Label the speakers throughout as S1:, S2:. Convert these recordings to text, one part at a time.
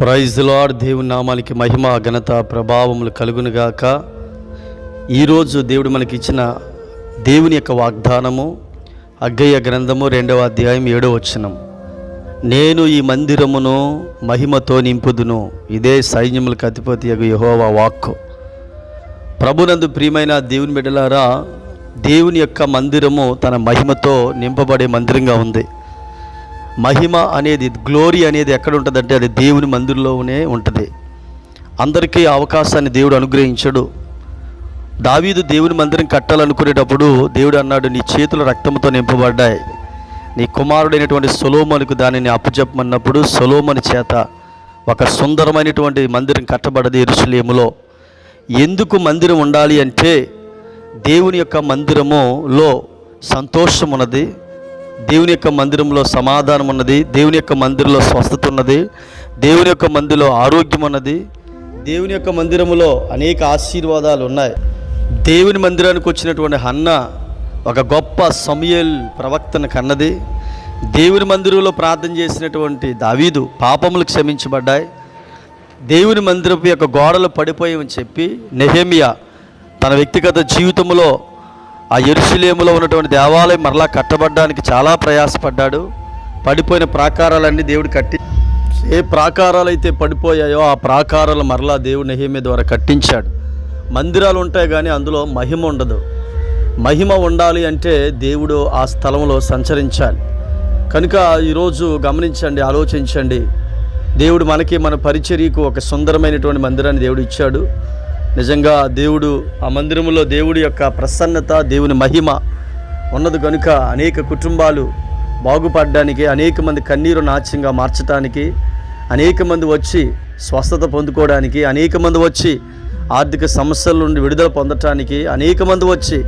S1: Praise lord దేవుని నామానికి మహిమ ఘనత ప్రభావములు కలుగునుగాక. ఈరోజు దేవుడు మనకి ఇచ్చిన దేవుని యొక్క వాగ్దానము అగ్గయ్య గ్రంథము రెండవ అధ్యాయం ఏడవ వచనం. నేను ఈ మందిరమును మహిమతో నింపుదును. ఇదే సైన్యములకు అధిపతి యొక్క వాక్కు. ప్రభునందు ప్రియమైన దేవుని బిడ్డలారా దేవుని యొక్క మందిరము తన మహిమతో నింపబడే మందిరంగా ఉంది. మహిమ అనేది గ్లోరీ అనేది ఎక్కడ ఉంటుందంటే అది దేవుని మందిరంలోనే ఉంటుంది. అందరికీ అవకాశాన్ని దేవుడు అనుగ్రహించడు. దావీదు దేవుని మందిరం కట్టాలనుకునేటప్పుడు దేవుడు అన్నాడు నీ చేతులు రక్తంతో నింపబడ్డాయి. నీ కుమారుడైనటువంటి సొలోమనుకు దానిని అప్పచెప్పమన్నప్పుడు సొలోమని చేత ఒక సుందరమైనటువంటి మందిరం కట్టబడది ఎరుసలేములో ఎందుకు మందిరం ఉండాలి అంటే దేవుని యొక్క మందిరములో సంతోషం ఉన్నది దేవుని యొక్క మందిరంలో సమాధానం ఉన్నది దేవుని యొక్క మందిరంలో స్వస్థత ఉన్నది దేవుని యొక్క మందిరంలో ఆరోగ్యం ఉన్నది దేవుని యొక్క మందిరంలో అనేక ఆశీర్వాదాలు ఉన్నాయి. దేవుని మందిరానికి వచ్చినటువంటి హన్న ఒక గొప్ప సమయల్ ప్రవక్తను కన్నది. దేవుని మందిరంలో ప్రార్థన చేసినటువంటి దావీదు పాపములు క్షమించబడ్డాయి. దేవుని మందిరపు యొక్క గోడలు పడిపోయామని చెప్పి నెహేమియా తన వ్యక్తిగత జీవితంలో ఆ ఎరుసలేములో ఉన్నటువంటి దేవాలయం మరలా కట్టబడ్డానికి చాలా ప్రయాసపడ్డాడు. పడిపోయిన ప్రాకారాలన్నీ దేవుడు కట్టి ఏ ప్రాకారాలు అయితే పడిపోయాయో ఆ ప్రాకారాలు మరలా దేవుడు నెహేమియా ద్వారా కట్టించాడు. మందిరాలు ఉంటాయి కానీ అందులో మహిమ ఉండదు. మహిమ ఉండాలి అంటే దేవుడు ఆ స్థలంలో సంచరించాలి. కనుక ఈరోజు గమనించండి ఆలోచించండి. దేవుడు మనకి మన పరిచర్యకు ఒక సుందరమైనటువంటి మందిరాన్ని దేవుడు ఇచ్చాడు. నిజంగా దేవుడు ఆ మందిరంలో దేవుడి యొక్క ప్రసన్నత దేవుని మహిమ ఉన్నది కనుక అనేక కుటుంబాలు బాగుపడడానికి అనేక మంది కన్నీరు నాట్యంగా మార్చడానికి అనేక మంది వచ్చి స్వస్థత పొందుకోవడానికి అనేక మంది వచ్చి ఆర్థిక సమస్యల నుండి విడుదల పొందటానికి అనేక మంది వచ్చి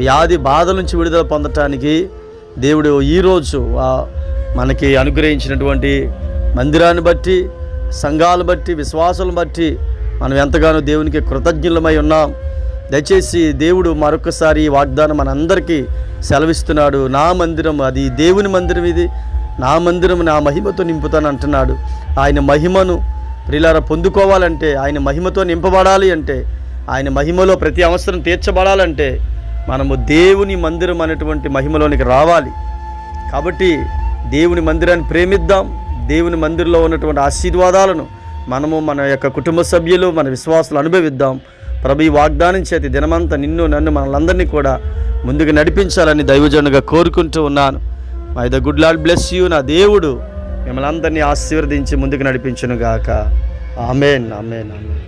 S1: వ్యాధి బాధల నుంచి విడుదల పొందటానికి దేవుడు ఈరోజు మనకి అనుగ్రహించినటువంటి మందిరాన్ని బట్టి సంఘాలను బట్టి విశ్వాసాలను బట్టి మనం ఎంతగానో దేవునికి కృతజ్ఞులమై ఉన్నాం. దయచేసి దేవుడు మరొకసారి ఈ వాగ్దానం మనందరికీ సెలవిస్తున్నాడు. నా మందిరం అది దేవుని మందిరం ఇది. నా మందిరం నా మహిమతో నింపుతాను అంటున్నాడు. ఆయన మహిమను ప్రిలార పొందుకోవాలంటే ఆయన మహిమతో నింపబడాలి అంటే ఆయన మహిమలో ప్రతి అవసరం తీర్చబడాలంటే మనము దేవుని మందిరం అనేటువంటి మహిమలోనికి రావాలి. కాబట్టి దేవుని మందిరాన్ని ప్రేమిద్దాం. దేవుని మందిరంలో ఉన్నటువంటి ఆశీర్వాదాలను మనము మన యొక్క కుటుంబ సభ్యులు మన విశ్వాసులు అనుభవిద్దాం. ప్రభు ఈ వాగ్దానం చేతి దినమంతా నిన్ను నన్ను మనలందరినీ కూడా ముందుకు నడిపించాలని దైవజనుగా కోరుకుంటూ ఉన్నాను. May the good lord bless you నా దేవుడు మిమ్మల్ని అందరినీ ఆశీర్వదించి ముందుకు నడిపించును గాక ఆమెన్ ఆమెన్ ఆమెన్.